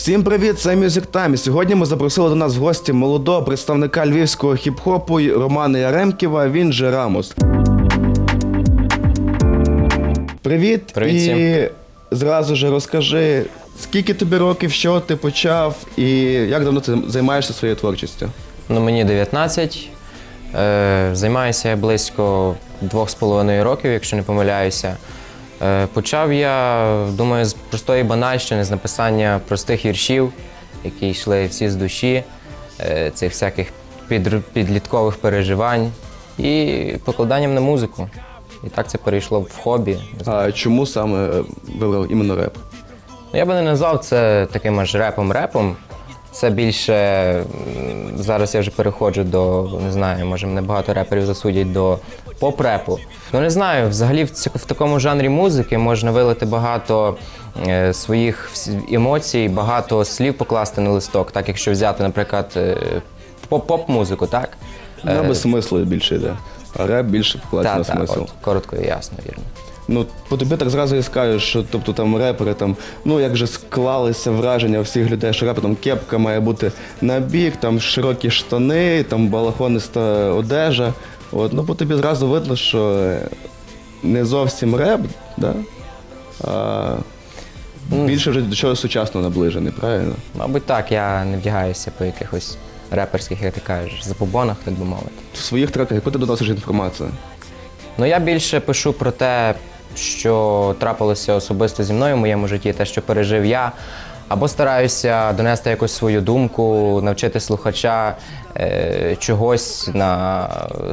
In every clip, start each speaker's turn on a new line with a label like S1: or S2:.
S1: Всім привіт, це Music Time. І Сьогодні ми запросили до нас в гості молодого представника львівського хіп-хопу Романа Яремківа, він же Рамос. Привіт.
S2: Привіт
S1: і зразу ж розкажи, скільки тобі років, що ти почав, і як давно ти займаєшся своєю творчістю?
S2: Ну, мені 19. Е, займаюся я близько 2,5 років, якщо не помиляюся. Е, почав я, думаю, з простої банальщини, з написання простих віршів, які йшли всі з душі, е, цих всяких підліткових переживань і покладанням на музику. І так це перейшло в хобі.
S1: А чому саме е, вибрав іменно реп?
S2: Ну, я би не назвав це таким аж репом-репом. Це більше зараз я вже переходжу до не знаю, може мене багато реперів засудять до поп-репу. Ну не знаю, взагалі в, в такому жанрі музики можна вилити багато е, своїх емоцій, багато слів покласти на листок. Так, якщо взяти, наприклад, е, поп- поп-музику, так?
S1: На без смислу більше йде. А реп більше покладає на смисл.
S2: от, коротко і ясно, вірно.
S1: Ну, по тобі так зразу і скажеш, що тобто там репери там, ну як же склалися враження всіх людей, що репер там кепка має бути на бік, там широкі штани, там балахониста одежа. От, ну по тобі зразу видно, що не зовсім реп, да? а більше вже до чогось сучасного наближений, правильно?
S2: Мабуть, так, я не вдягаюся по якихось реперських, як ти кажеш, забобонах, так би мовити.
S1: В своїх треках яку ти доносиш інформацію?
S2: Ну я більше пишу про те, що трапилося особисто зі мною в моєму житті, те, що пережив я. Або стараюся донести якусь свою думку, навчити слухача е, чогось на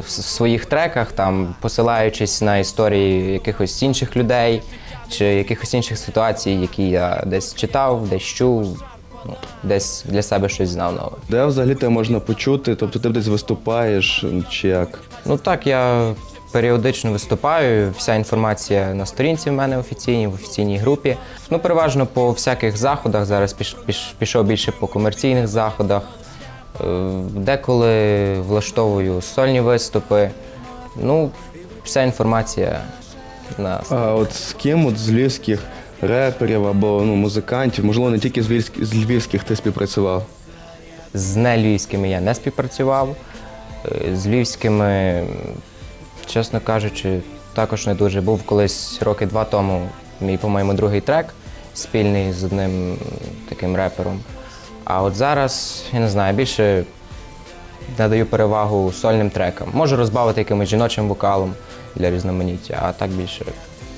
S2: в своїх треках, там посилаючись на історії якихось інших людей чи якихось інших ситуацій, які я десь читав, десь чув, ну, десь для себе щось знав нове.
S1: Де взагалі тебе можна почути? Тобто ти десь виступаєш чи як?
S2: Ну так, я періодично виступаю. Вся інформація на сторінці в мене офіційній, в офіційній групі. Ну, переважно по всяких заходах. Зараз піш, піш, пішов більше по комерційних заходах. Е, Деколи влаштовую сольні виступи. Ну, вся інформація на
S1: А от з ким от з львівських реперів або ну, музикантів, можливо, не тільки з львівських, з львівських ти співпрацював?
S2: З нельвівськими я не співпрацював. Е, З львівськими, чесно кажучи, також не дуже. Був колись роки два тому мій, по-моєму, другий трек спільний з одним таким репером. А от зараз, я не знаю, більше надаю перевагу сольним трекам. Можу розбавити якимось жіночим вокалом для різноманіття, а так більше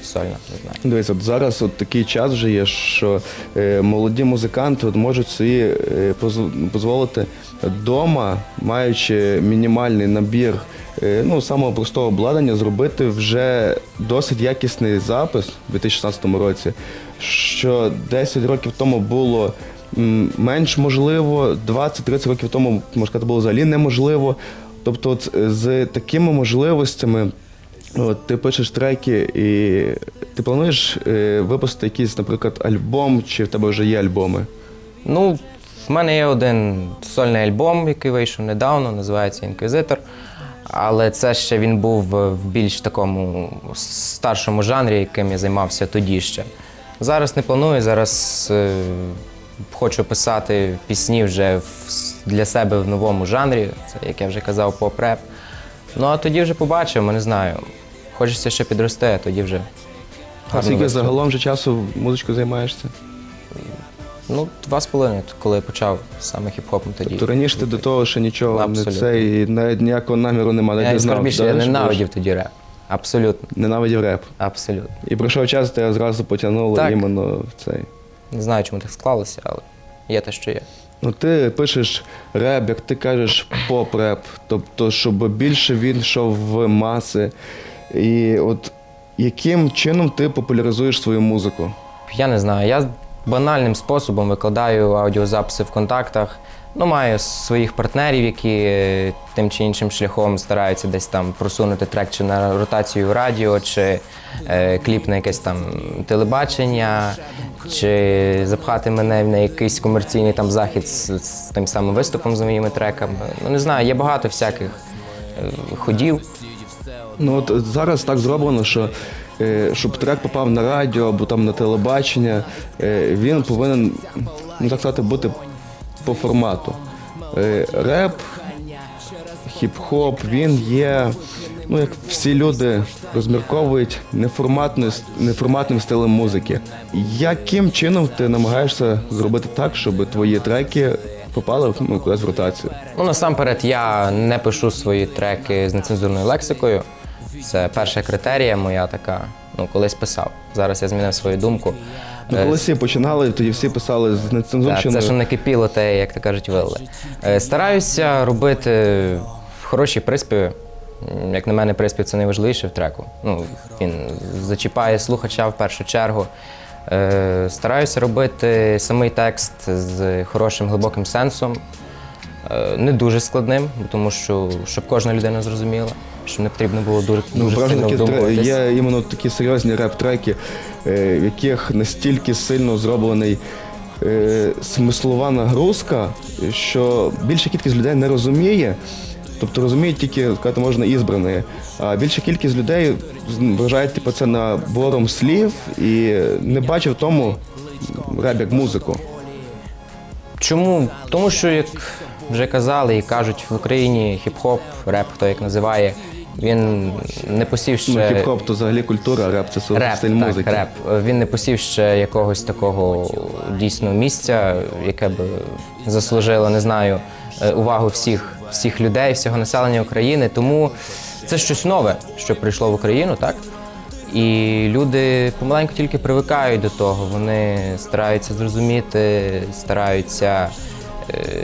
S2: сольно, не знаю.
S1: Дивись, от зараз от такий час вже є, що е, молоді музиканти от можуть собі е, поз- дозволити вдома, маючи мінімальний набір ну, самого простого обладнання, зробити вже досить якісний запис у 2016 році, що 10 років тому було. Менш можливо, 20-30 років тому, можна сказати, було взагалі неможливо. Тобто, от е, з такими можливостями От, ти пишеш треки, і ти плануєш е, випустити якийсь, наприклад, альбом, чи в тебе вже є альбоми?
S2: Ну, в мене є один сольний альбом, який вийшов недавно, називається Інквізитор. Але це ще він був в більш такому старшому жанрі, яким я займався тоді ще. Зараз не планую, зараз е, хочу писати пісні вже в- для себе в новому жанрі, це, як я вже казав, поп-реп. Ну а тоді вже побачимо, не знаю. Хочеться ще підрости, а тоді вже.
S1: А
S2: гарно
S1: скільки
S2: виступ-
S1: загалом вже часу музичкою займаєшся?
S2: Ну, два з половиною, коли я почав саме хіп-хопом тоді.
S1: Тобто раніше ти до того ще нічого не
S2: Абсолютно.
S1: це, і навіть ніякого наміру немає,
S2: Я
S1: не знав.
S2: більше,
S1: да,
S2: я
S1: що
S2: ненавидів тоді реп. Абсолютно.
S1: Ненавидів реп.
S2: Абсолютно.
S1: І пройшов час, тебе зразу потягнуло
S2: Так.
S1: іменно в цей.
S2: Не знаю, чому так склалося, але є те, що є.
S1: Ну, ти пишеш реп, як ти кажеш, поп-реп, тобто, щоб більше він йшов в маси. І от яким чином ти популяризуєш свою музику?
S2: Я не знаю. Я банальним способом викладаю аудіозаписи в контактах. Ну, маю своїх партнерів, які е, тим чи іншим шляхом стараються десь там просунути трек чи на ротацію радіо, чи е, кліп на якесь там телебачення, чи запхати мене на якийсь комерційний там захід з, з тим самим виступом з моїми треками. Ну не знаю, є багато всяких е, ходів.
S1: Ну от зараз так зроблено, що щоб трек попав на радіо або там на телебачення, е, він повинен, ну так сказати, бути по формату. Е, Реп, хіп-хоп, він є, ну як всі люди розмірковують неформатною, неформатним стилем музики. Яким чином ти намагаєшся зробити так, щоб твої треки попали ну, кудись в ротацію?
S2: Ну, насамперед, я не пишу свої треки з нецензурною лексикою. Це перша критерія моя така. Ну, колись писав. Зараз я змінив свою думку.
S1: Ну,
S2: Е,
S1: коли всі починали, тоді всі писали з нецензурщиною.
S2: це що не кипіло, те, як то кажуть, вилли. Е, Стараюся робити хороші приспіви. Як на мене, приспів це найважливіше в треку. Ну, він зачіпає слухача в першу чергу. Е, Стараюся робити самий текст з хорошим глибоким сенсом, не дуже складним, тому що щоб кожна людина зрозуміла, щоб не потрібно було дуже,
S1: Ну,
S2: дуже сильно
S1: такі
S2: вдумуватись.
S1: є іменно такі серйозні реп-треки, е, в яких настільки сильно зроблений е, смислова нагрузка, що більша кількість людей не розуміє. Тобто розуміють тільки сказати можна ізбрані, а більша кількість людей вважають типу, це набором слів і не бачить в тому реп як музику.
S2: Чому? Тому що, як вже казали і кажуть, в Україні хіп-хоп, реп, хто як називає, він не посів ще.
S1: Ну, хіп-хоп то взагалі культура, а реп це
S2: Реп,
S1: стиль
S2: так,
S1: музики.
S2: реп. Він не посів ще якогось такого дійсно місця, яке б заслужило, не знаю, е, увагу всіх, всіх людей, всього населення України. Тому це щось нове, що прийшло в Україну, так? І люди помаленьку тільки привикають до того. Вони стараються зрозуміти, стараються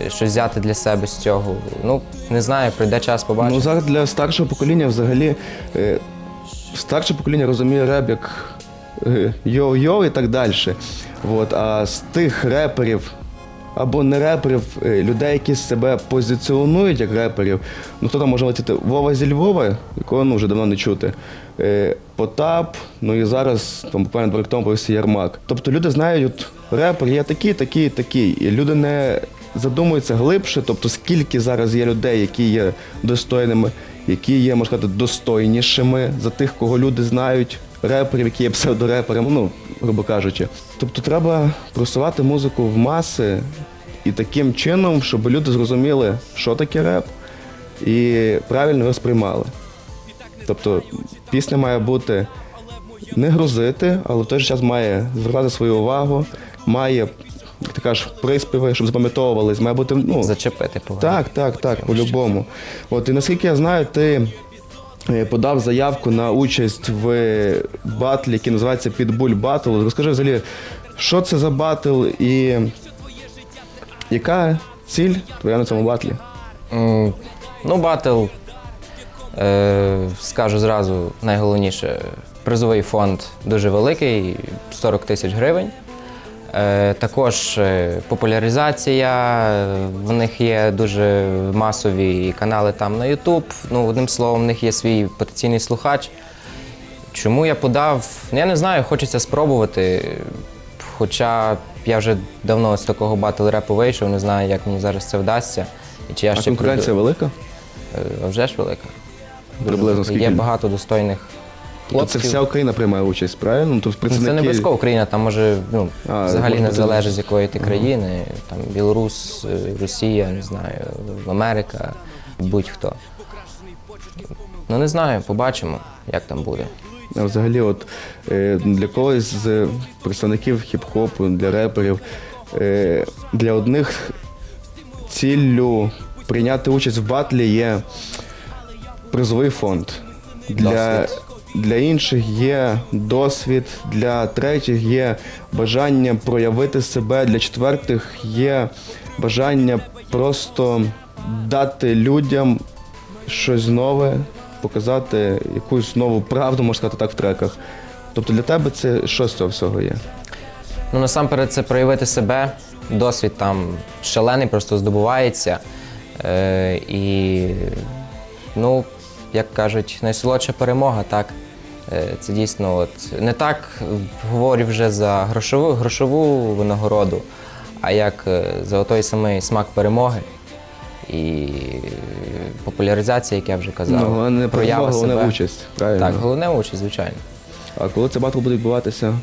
S2: щось взяти для себе з цього. Ну, не знаю, прийде час побачити.
S1: Ну зараз для старшого покоління взагалі е, старше покоління розуміє реп як е, йо-йо і так далі. От, а з тих реперів або не реперів, е, людей, які себе позиціонують як реперів, ну хто там може летіти? Вова зі Львова, якого ну, вже давно не чути. Е, Потап, ну і зараз там буквально два роки тому появився Ярмак. Тобто люди знають, от репер є такий, такий, такий. І люди не задумуються глибше, тобто скільки зараз є людей, які є достойними, які є, можна сказати, достойнішими за тих, кого люди знають, реперів, які є псевдореперами, ну, грубо кажучи. Тобто треба просувати музику в маси і таким чином, щоб люди зрозуміли, що таке реп, і правильно його сприймали. Тобто пісня має бути не грузити, але в той же час має звертати свою увагу, має, як ти кажеш, приспіви, щоб запам'ятовувались, має бути ну,
S2: Зачепити повинен.
S1: так, так, так, по-любому. От і наскільки я знаю, ти е, подав заявку на участь в батлі, який називається Pitbull Battle. Розкажи взагалі, що це за батл і яка ціль твоя на цьому батлі?
S2: М, Ну, батл, е, скажу зразу, найголовніше, призовий фонд дуже великий 40 тисяч гривень. Е, також е, популяризація, в них є дуже масові канали там на YouTube. Ну, одним словом, в них є свій потенційний слухач. Чому я подав? Ну, я не знаю, хочеться спробувати. Хоча я вже давно з такого батл репу вийшов, не знаю, як мені зараз це вдасться. І чи я
S1: А
S2: ще
S1: конкуренція
S2: прийду.
S1: велика?
S2: Е, вже ж велика.
S1: Приблизно скільки?
S2: Є багато достойних
S1: Тобто це вся Україна приймає участь, правильно? Ну, Тобто
S2: Ну, Це не обов'язково Україна, там може ну,
S1: А,
S2: взагалі
S1: може
S2: не
S1: бути-
S2: залежить з якої ти країни. Там Білорус, е, Росія, не знаю, Америка, будь-хто. Ну не знаю, побачимо, як там буде.
S1: А взагалі, от е, для когось з представників хіп-хопу, для реперів, е, для одних ціллю прийняти участь в батлі є призовий фонд. Для,
S2: Досвід.
S1: Для інших є досвід, для третіх є бажання проявити себе, для четвертих є бажання просто дати людям щось нове, показати якусь нову правду, можна сказати так, в треках. Тобто для тебе це що з цього всього є?
S2: Ну, насамперед, це проявити себе. Досвід там шалений, просто здобувається. Е, і, ну, як кажуть, найсолодша перемога, так. Е, це дійсно от, не так говорю вже за грошову, грошову винагороду, а як е, за той самий смак перемоги і популяризація, як я вже казав.
S1: Ну, головне перемога, головне участь. Правильно.
S2: Так, головне участь, звичайно.
S1: А коли це батл буде відбуватися?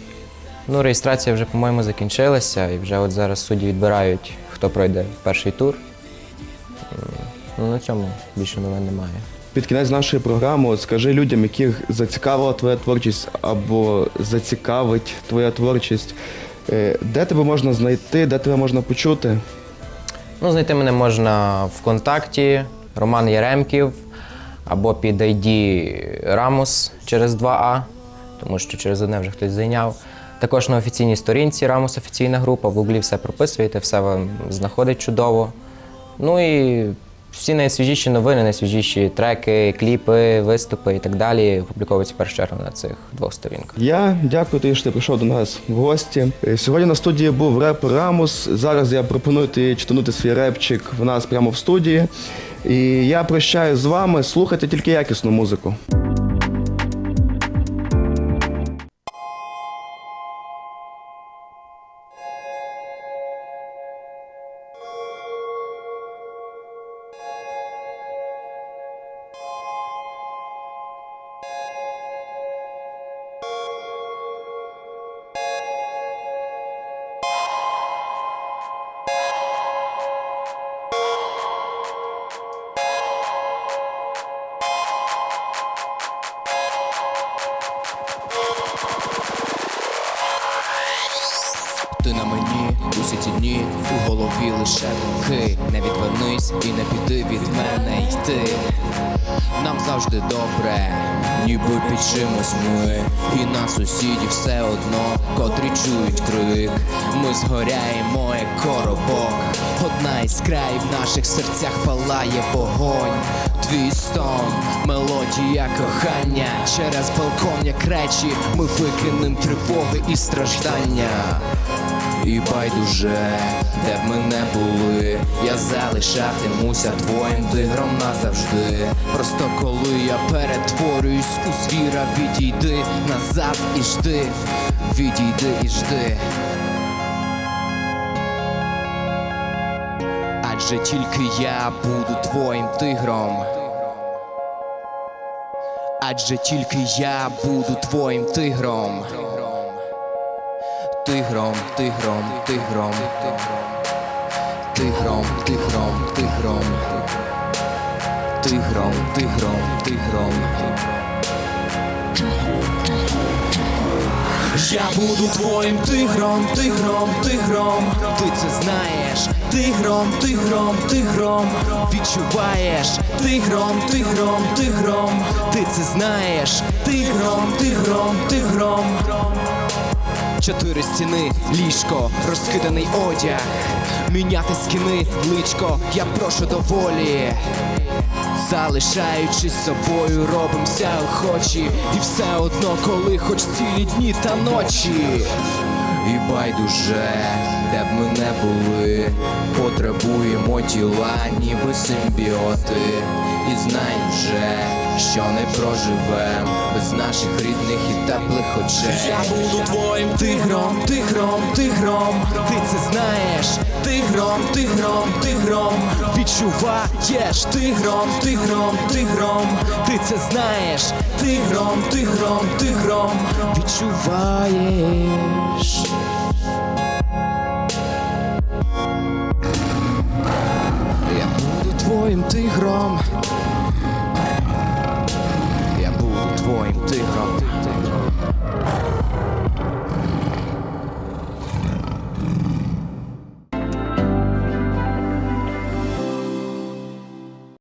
S2: Ну, реєстрація вже, по-моєму, закінчилася, і вже от зараз судді відбирають, хто пройде в перший тур. Ну, на цьому більше новин немає.
S1: Під кінець нашої програми скажи людям, яких зацікавила твоя творчість або зацікавить твоя творчість, е, де тебе можна знайти, де тебе можна почути.
S2: Ну, знайти мене можна ВКонтакті, Роман Яремків або під ID Рамус через 2А, тому що через одне вже хтось зайняв. Також на офіційній сторінці Рамус офіційна група. В гуглі все прописуєте, все вам знаходить чудово. Ну і всі найсвіжіші новини, найсвіжіші треки, кліпи, виступи і так далі опубліковуються першу чергу на цих двох сторінках.
S1: Я дякую тобі, що ти прийшов до нас в гості. Е, Сьогодні на студії був реп Рамус. Зараз я пропоную тобі читанути свій репчик в нас прямо в студії. І я прощаюсь з вами. Слухайте тільки якісну музику.
S3: На мені. Усі ці дні у голові лише думки Не відвернись і не піди від мене йти. Нам завжди добре, ніби під чимось ми. І на сусідів все одно, котрі чують крик. Ми згоряємо як коробок. Одна іскра і в наших серцях палає вогонь. Твій стон, мелодія кохання. Через балкон, як речі, ми викинем тривоги і страждання і байдуже, де б ми не були, я залишатимуся твоїм тигром назавжди. Просто коли я перетворююсь у звіра, відійди назад і жди, відійди і жди. Адже тільки я буду твоїм тигром. Адже тільки я буду твоїм тигром. Тигром, тигром, тигром, тигром, тигром, тигром, тигром, тигром, тигром. Я буду твоїм тигром, тигром, тигром. Ти це знаєш, тигром, тигром, тигром. Відчуваєш, тигром, тигром, тигром. Ти це знаєш, тигром, тигром, тигром. Чотири стіни, ліжко, розкиданий одяг. Міняти скини, личко, я прошу доволі. Залишаючись собою, робимося охочі. І все одно, коли хоч цілі дні та ночі. І байдуже, де б ми не були, потребуємо тіла, ніби симбіоти. І знай вже, що не проживем без наших рідних і теплих очей. Я буду твоїм тигром, тигром, тигром. Ти це знаєш, тигром, тигром, тигром. Відчуваєш тигром, тигром, тигром. Ти це знаєш, тигром, тигром, тигром. Відчуваєш. Буду твоїм тигром. Twoim tychom